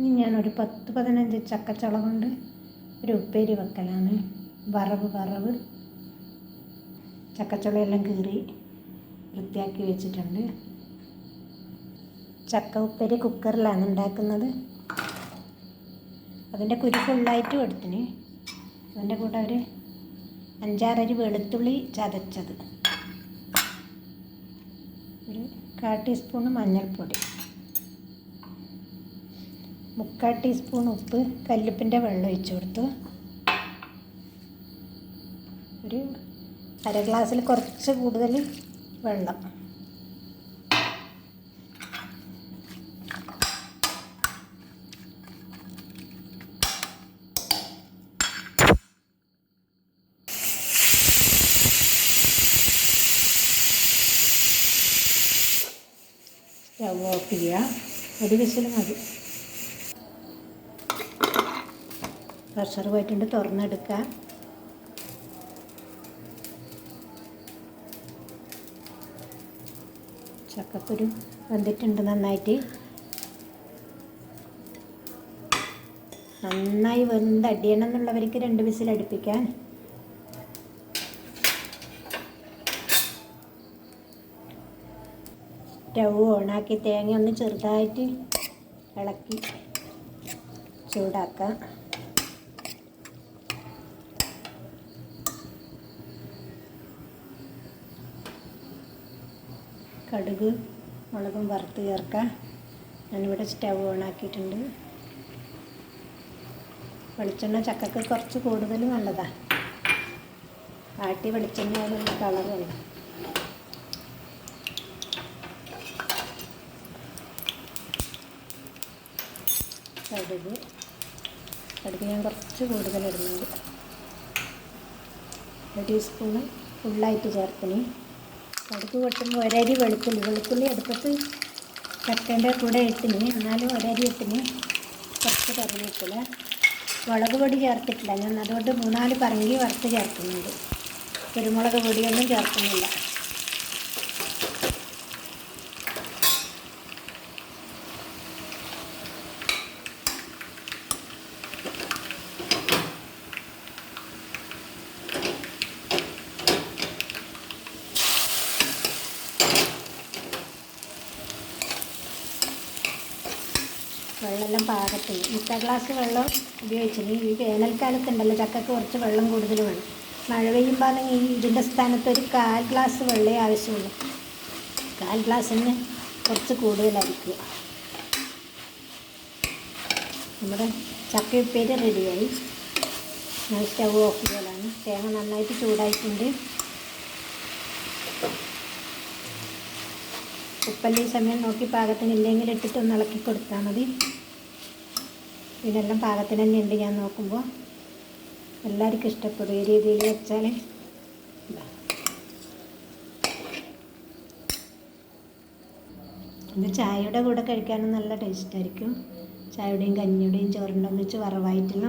ഇനി ഞാനൊരു പത്ത് പതിനഞ്ച് ചക്കച്ചുള കൊണ്ട് ഒരു ഉപ്പേരി വെക്കലാണ്. വറവ് വറവ്. ചക്കച്ചുളയെല്ലാം കീറി വൃത്തിയാക്കി വെച്ചിട്ടുണ്ട്. ചക്ക ഉപ്പേരി കുക്കറിലാണ് ഉണ്ടാക്കുന്നത്. അതിന്റെ കുരു ഫുള്ളായിട്ടും എടുത്തിന്. അതിന്റെ കൂടെ ഒരു അഞ്ചാറരി വെളുത്തുള്ളി ചതച്ചത്. ഒരു കാ ടീസ്പൂണ് മഞ്ഞൾപ്പൊടി. മുക്കാൽ ടീസ്പൂൺ ഉപ്പ് കല്ലുപ്പിന്റെ വെള്ളം ഒഴിച്ചു കൊടുത്തു. ഒരു അര ഗ്ലാസ്സിൽ കുറച്ച് കൂടുതൽ വെള്ളം. സ്റ്റവ് ഓഫ് ചെയ്യുക ഒരു വിസിൽ മതി. പ്രഷർ പോയിട്ടുണ്ട് തുറന്നെടുക്കുക. ചക്കക്കുരു വെന്തിട്ടുണ്ട് നന്നായിട്ട്. നന്നായി വെന്ത് അടിയണം എന്നുള്ളവർക്ക് രണ്ട് വിസിൽ അടുപ്പിക്കാൻ. സ്റ്റവ് ഓണാക്കി തേങ്ങ ഒന്ന് ചെറുതായിട്ട് ഇളക്കി ചൂടാക്കാം. കടുക് മുളകും വറുത്ത് ചേർക്കാം. ഞാനിവിടെ സ്റ്റവ് ഓണാക്കിയിട്ടുണ്ട് വെളിച്ചെണ്ണ ചക്കക്ക് കുറച്ച് കൂടുതൽ നല്ലതാണ് ആട്ടി വെളിച്ചെണ്ണ ആയാലുള്ള കളറുണ്ട് കടുക്. കടുക് ഞാൻ കുറച്ച് കൂടുതൽ ഇടുന്നുണ്ട്. ഒരു ടീസ്പൂണ് ഫുള്ളായിട്ട് ചേർത്തിന്. കടുക് പൊട്ടുമ്പോൾ ഒരരി വെളുത്തുള്ളി. വെളുത്തുള്ളി അടുപ്പത്ത് ചക്കേന്റെ കൂടെ ഇട്ടിന്. എന്നാലും ഒരരി ഇട്ടിന്. കുറച്ച് കറിവേപ്പില. മുളക് പൊടി ചേർത്തിട്ടില്ല ഞാൻ. അതുകൊണ്ട് മൂന്നാൽ പറങ്കി വറുത്ത് ചേർക്കുന്നുണ്ട്. കുരുമുളക് പൊടിയൊന്നും ചേർക്കുന്നില്ല. വെള്ളമെല്ലാം പാകത്തിന് മുക്കാൽ ഗ്ലാസ് വെള്ളം ഉപയോഗിച്ചിന് ഈ വേനൽക്കാലത്തുണ്ടല്ലോ ചക്കക്ക് കുറച്ച് വെള്ളം കൂടുതൽ വേണം. മഴ പെയ്യുമ്പോഴാണെങ്കിൽ ഇതിന്റെ സ്ഥാനത്ത് ഒരു കാൽ ഗ്ലാസ് വെള്ളമേ ആവശ്യമുള്ളൂ. കാൽ ഗ്ലാസ്സിന് കുറച്ച് കൂടുതലായിരിക്കുക നമ്മുടെ ചക്ക ഉപ്പേരി റെഡിയായി. സ്റ്റവ് ഓഫ് ചെയ്യലാണ്. തേങ്ങ നന്നായിട്ട് ചൂടായിട്ടുണ്ട്. ഉപ്പല്ലി സമയം നോക്കി പാകത്തിന് ഇല്ലെങ്കിൽ ഇട്ടിട്ട് ഒന്ന് ഇളക്കി കൊടുത്താൽ മതി. ഇതെല്ലാം പാകത്തിന് തന്നെ ഉണ്ട് ഞാൻ നോക്കുമ്പോൾ. എല്ലാവർക്കും ഇഷ്ടപ്പെടും ഈ രീതിയിൽ വെച്ചാൽ. ഇത് ചായയുടെ കൂടെ കഴിക്കാനും നല്ല ടേസ്റ്റ് ആയിരിക്കും. ചായയുടെയും കഞ്ഞിയുടെയും ചോറിന്റെ ഒന്നിച്ച് വറവായിട്ടില്ല